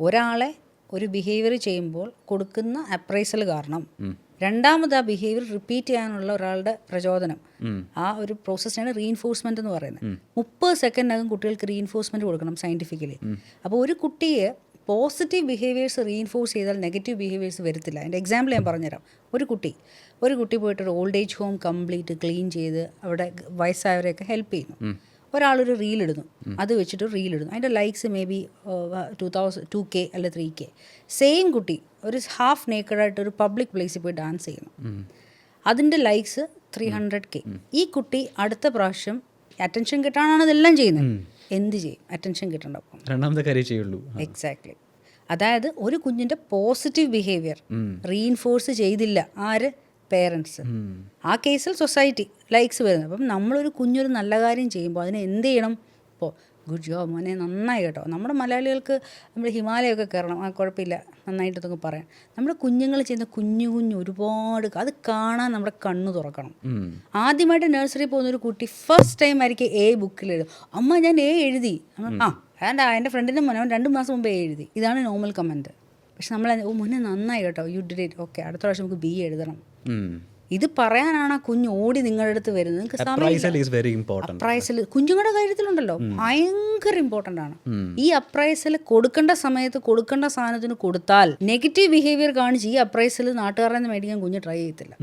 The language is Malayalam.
ഒരാളെ ഒരു ബിഹേവിയർ ചെയ്യുമ്പോൾ കൊടുക്കുന്ന അപ്രൈസൽ കാരണം. രണ്ടാമത് ആ ബിഹേവിയർ റിപ്പീറ്റ് ചെയ്യാനുള്ള ഒരാളുടെ പ്രചോദനം. ആ ഒരു പ്രോസസ്സിനാണ് റീഇൻഫോഴ്സ്മെന്റ് എന്ന് പറയുന്നത്. മുപ്പത് സെക്കൻഡിനകം കുട്ടികൾക്ക് റീഇൻഫോഴ്സ്മെന്റ് കൊടുക്കണം സയന്റിഫിക്കലി അപ്പോൾ ഒരു കുട്ടിയെ പോസിറ്റീവ് ബിഹേവിയേഴ്സ് റീഇൻഫോഴ്സ് ചെയ്താൽ നെഗറ്റീവ് ബിഹേവിയേഴ്സ് വരത്തില്ല. അതിന്റെ എക്സാമ്പിൾ ഞാൻ പറഞ്ഞുതരാം. ഒരു കുട്ടി ഒരു കുട്ടി പോയിട്ട് ഒരു old age home complete clean ചെയ്ത് അവിടെ വയസ്സായവരെയൊക്കെ ഹെൽപ്പ് ചെയ്യുന്നു. ഒരാളൊരു റീൽ ഇടുന്നു. അത് വെച്ചിട്ട് റീൽ ഇടുന്നു. അതിന്റെ likes may be two thousand two K അല്ല ത്രീ കെ സെയിം കുട്ടി ഒരു ഹാഫ് നേക്കഡായിട്ട് ഒരു പബ്ലിക് പ്ലേസിൽ പോയി ഡാൻസ് ചെയ്യുന്നു. അതിന്റെ ലൈക്സ് ത്രീ ഹൺഡ്രഡ് കെ ഈ കുട്ടി അടുത്ത പ്രാവശ്യം അറ്റൻഷൻ കിട്ടാനാണ് ഇതെല്ലാം ചെയ്യുന്നത്. എന്ത് ചെയ്യും? അറ്റൻഷൻ കിട്ടേണ്ടപ്പം രണ്ടാമത്തെ കാര്യം ചെയ്യുള്ളൂ. എക്സാക്ട്ലി അതായത് ഒരു കുഞ്ഞിന്റെ പോസിറ്റീവ് ബിഹേവിയർ റീഇൻഫോഴ്സ് ചെയ്തില്ല. ആര്? പേരൻസ് ആ കേസിൽ സൊസൈറ്റി ലൈക്സ് വരുന്നത് അപ്പം നമ്മളൊരു കുഞ്ഞൊരു നല്ല കാര്യം ചെയ്യുമ്പോൾ അതിനെ എന്ത് ചെയ്യണം? ഇപ്പോൾ ഗുഡ് ജോബ് മോനെ നന്നായി കേട്ടോ. നമ്മുടെ മലയാളികൾക്ക് നമ്മൾ ഹിമാലയമൊക്കെ കയറണം. ആ കുഴപ്പമില്ല. നന്നായിട്ടൊക്കെ പറയാം. നമ്മുടെ കുഞ്ഞുങ്ങൾ ചെയ്യുന്ന കുഞ്ഞു കുഞ്ഞു ഒരുപാട് അത് കാണാൻ നമ്മുടെ കണ്ണ് തുറക്കണം. ആദ്യമായിട്ട് നഴ്സറി പോകുന്ന ഒരു കുട്ടി ഫസ്റ്റ് ടൈം ആയിരിക്കും എ ബുക്കിൽ എഴുതും. അമ്മ ഞാൻ എ എഴുതി. ആ അതാണ്ട് എന്റെ ഫ്രണ്ടിന്റെ മോനെ അവൻ രണ്ട് മാസം മുമ്പേ എഴുതി. ഇതാണ് നോർമൽ കമന്റ് പക്ഷെ നമ്മൾ ഓ മുന്നേ നന്നായി കേട്ടോ. യു ഡിഡ് ഇറ്റ് ഓക്കെ അടുത്ത പ്രാവശ്യം നമുക്ക് ബി എഴുതണം. ഇത് പറയാനാണ് ആ കുഞ്ഞ് ഓടി നിങ്ങളുടെ അടുത്ത് വരുന്നത് അപ്രൈസൽ കുഞ്ഞുങ്ങളുടെ കാര്യത്തിലുണ്ടല്ലോ. ഭയങ്കര ഇമ്പോർട്ടന്റ് ആണ്. ഈ അപ്രൈസൽ കൊടുക്കേണ്ട സമയത്ത് കൊടുക്കേണ്ട സാധനത്തിന് കൊടുത്താൽ നെഗറ്റീവ് ബിഹേവിയർ കാണിച്ച് ഈ അപ്രൈസൽ നാട്ടുകാരുടെ മേടിക്കാൻ കുഞ്ഞ് ട്രൈ ചെയ്യത്തില്ല.